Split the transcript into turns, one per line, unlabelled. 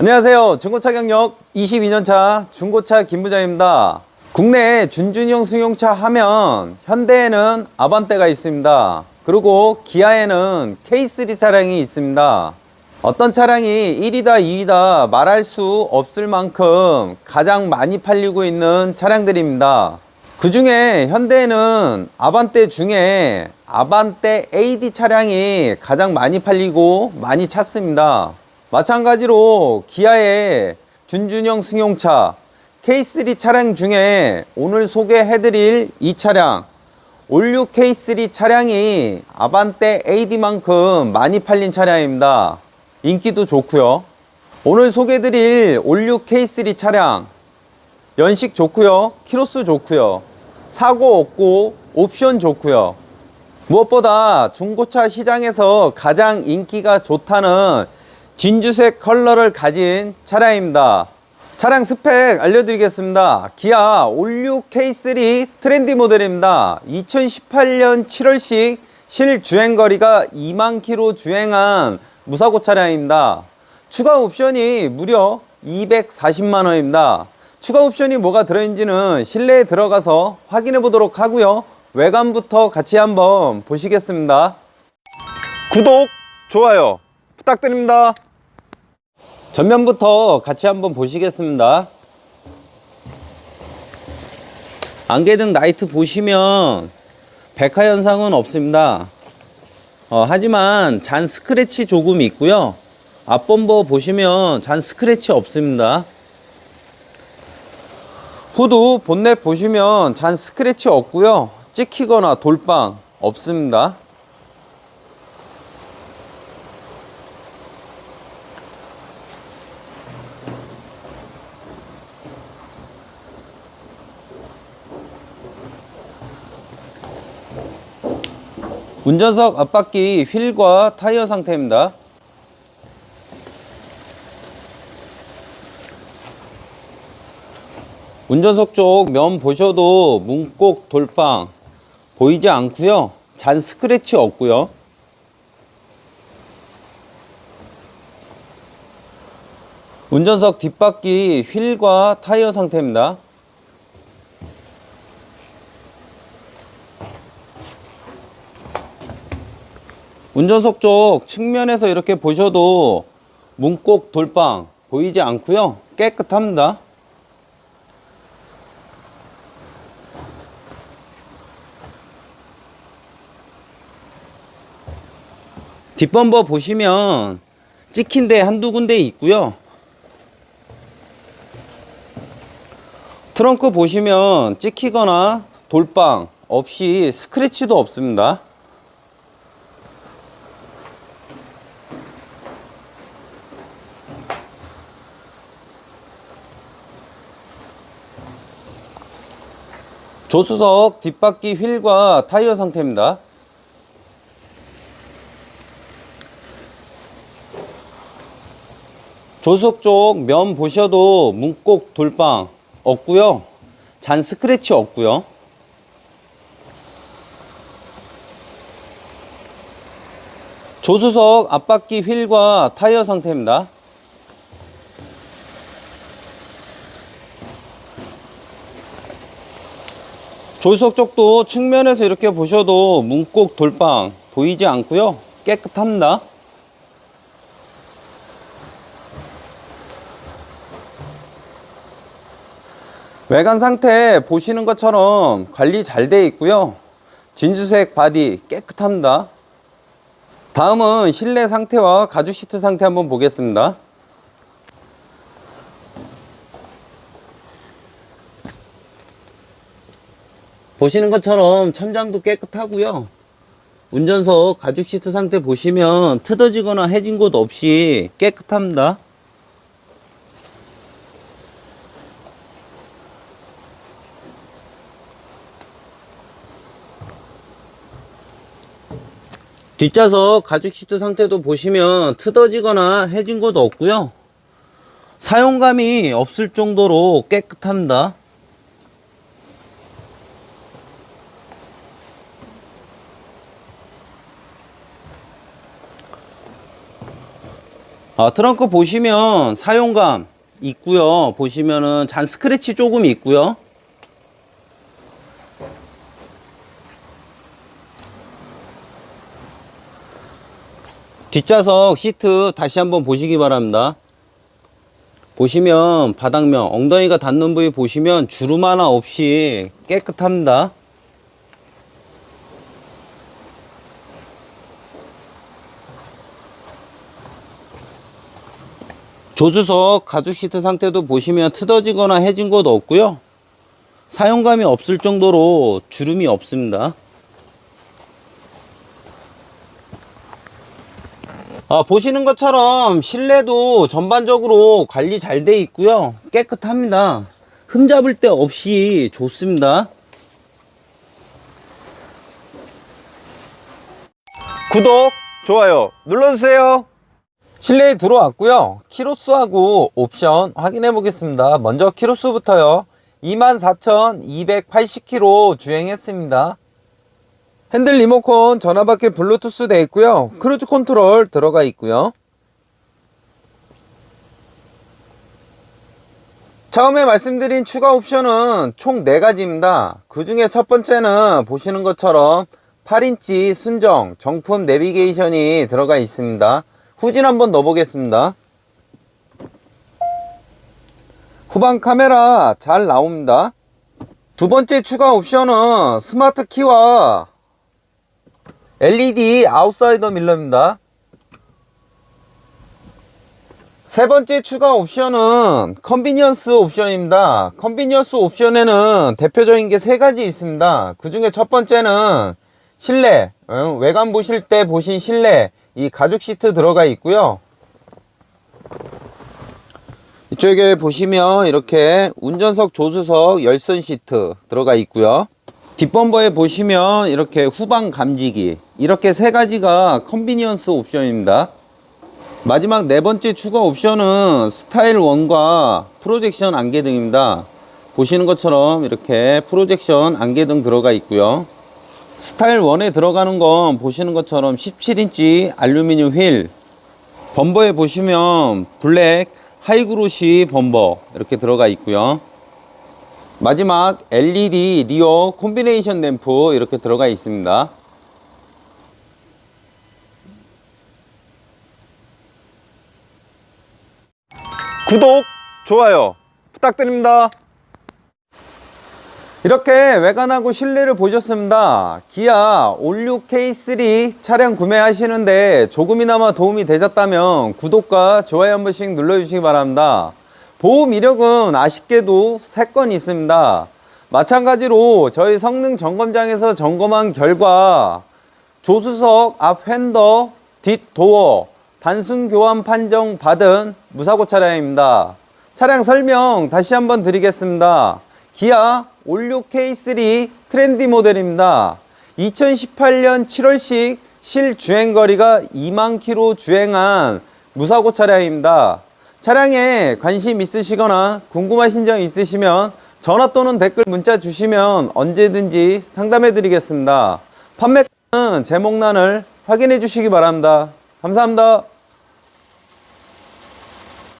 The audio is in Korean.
안녕하세요. 중고차 경력 22년차 중고차 김부장입니다. 국내 준준형 승용차 하면 현대에는 아반떼가 있습니다. 그리고 기아에는 K3 차량이 있습니다. 어떤 차량이 1위다 2위다 말할 수 없을 만큼 가장 많이 팔리고 있는 차량들입니다. 그 중에 현대에는 아반떼 중에 아반떼 AD 차량이 가장 많이 팔리고 많이 찾습니다. 마찬가지로 기아의 준준형 승용차 K3 차량 중에 오늘 소개해드릴 이 차량 올류 K3 차량이 아반떼 AD만큼 많이 팔린 차량입니다. 인기도 좋고요. 오늘 소개해드릴 올류 K3 차량 연식 좋고요. 키로수 좋고요. 사고 없고 옵션 좋고요. 무엇보다 중고차 시장에서 가장 인기가 좋다는 진주색 컬러를 가진 차량입니다. 차량 스펙 알려드리겠습니다. 기아 올류 K3 트렌디 모델입니다. 2018년 7월식 실주행 거리가 2만 킬로 주행한 무사고 차량입니다. 추가 옵션이 무려 240만 원입니다. 추가 옵션이 뭐가 들어있는지는 실내에 들어가서 확인해 보도록 하고요. 외관부터 같이 한번 보시겠습니다. 구독, 좋아요 부탁드립니다. 전면부터 같이 한번 보시겠습니다. 안개등 라이트 보시면 백화 현상은 없습니다. 어, 하지만 잔 스크래치 조금 있고요. 앞범버 보시면 잔 스크래치 없습니다. 후드 본넷 보시면 잔 스크래치 없고요. 찍히거나 돌빵 없습니다. 운전석 앞바퀴 휠과 타이어 상태입니다. 운전석 쪽 면 보셔도 문콕 돌빵 보이지 않고요. 잔 스크래치 없고요. 운전석 뒷바퀴 휠과 타이어 상태입니다. 운전석 쪽 측면에서 이렇게 보셔도 문콕 돌빵 보이지 않고요. 깨끗합니다. 뒷범버 보시면 찍힌 데 한두 군데 있고요. 트렁크 보시면 찍히거나 돌빵 없이 스크래치도 없습니다. 조수석 뒷바퀴 휠과 타이어 상태입니다. 조수석 쪽 면 보셔도 문콕 돌빵 없고요. 잔 스크래치 없고요. 조수석 앞바퀴 휠과 타이어 상태입니다. 조수석 쪽도 측면에서 이렇게 보셔도 문콕 돌빵 보이지 않고요. 깨끗합니다. 외관 상태 보시는 것처럼 관리 잘 되어 있고요. 진주색 바디 깨끗합니다. 다음은 실내 상태와 가죽 시트 상태 한번 보겠습니다. 보시는 것처럼 천장도 깨끗하고요. 운전석 가죽 시트 상태 보시면 트어지거나 해진 곳 없이 깨끗합니다. 뒷좌석 가죽 시트 상태도 보시면 트어지거나 해진 곳 없고요. 사용감이 없을 정도로 깨끗합니다. 아, 트렁크 보시면 사용감 있고요. 보시면은 잔 스크래치 조금 있고요. 뒷좌석 시트 다시 한번 보시기 바랍니다. 보시면 바닥면 엉덩이가 닿는 부위 보시면 주름 하나 없이 깨끗합니다. 조수석 가죽 시트 상태도 보시면 트어지거나 해진 것도 없고요. 사용감이 없을 정도로 주름이 없습니다. 아, 보시는 것처럼 실내도 전반적으로 관리 잘 돼 있고요. 깨끗합니다. 흠잡을 데 없이 좋습니다. 구독, 좋아요 눌러주세요. 실내에 들어왔고요. 키로수하고 옵션 확인해 보겠습니다. 먼저 키로수부터요. 24,280km 주행했습니다. 핸들 리모컨 전화밖에 블루투스 되어 있고요. 크루즈 컨트롤 들어가 있고요. 처음에 말씀드린 추가 옵션은 총 4가지입니다. 그 중에 첫 번째는 보시는 것처럼 8인치 순정 정품 내비게이션이 들어가 있습니다. 후진 한번 넣어보겠습니다. 후방 카메라 잘 나옵니다. 두 번째 추가 옵션은 스마트 키와 LED 아웃사이더 밀러입니다. 세 번째 추가 옵션은 컨비니언스 옵션입니다. 컨비니언스 옵션에는 대표적인 게 세 가지 있습니다. 그 중에 첫 번째는 실내, 어, 외관 보실 때 보신 실내, 이 가죽 시트 들어가 있고요. 이쪽에 보시면 이렇게 운전석, 조수석, 열선 시트 들어가 있고요. 뒷범버에 보시면 이렇게 후방 감지기 이렇게 세 가지가 컨비니언스 옵션입니다. 마지막 네 번째 추가 옵션은 스타일 1과 프로젝션 안개등입니다. 보시는 것처럼 이렇게 프로젝션 안개등 들어가 있고요. 스타일 1에 들어가는 건 보시는 것처럼 17인치 알루미늄 휠 범버에 보시면 블랙 하이그로시 범버 이렇게 들어가 있고요. 마지막 LED 리어 콤비네이션 램프 이렇게 들어가 있습니다. 구독, 좋아요 부탁드립니다. 이렇게 외관하고 실내를 보셨습니다. 기아 올류 K3 차량 구매하시는데 조금이나마 도움이 되셨다면 구독과 좋아요 한 번씩 눌러주시기 바랍니다. 보험 이력은 아쉽게도 3건 있습니다. 마찬가지로 저희 성능 점검장에서 점검한 결과 조수석 앞 핸더, 뒷 도어, 단순 교환 판정 받은 무사고 차량입니다. 차량 설명 다시 한번 드리겠습니다. 기아 올류 K3 트렌디 모델입니다. 2018년 7월식 실주행 거리가 2만 킬로 주행한 무사고 차량입니다. 차량에 관심 있으시거나 궁금하신 점 있으시면 전화 또는 댓글 문자 주시면 언제든지 상담해 드리겠습니다. 판매가는 제목란을 확인해 주시기 바랍니다. 감사합니다.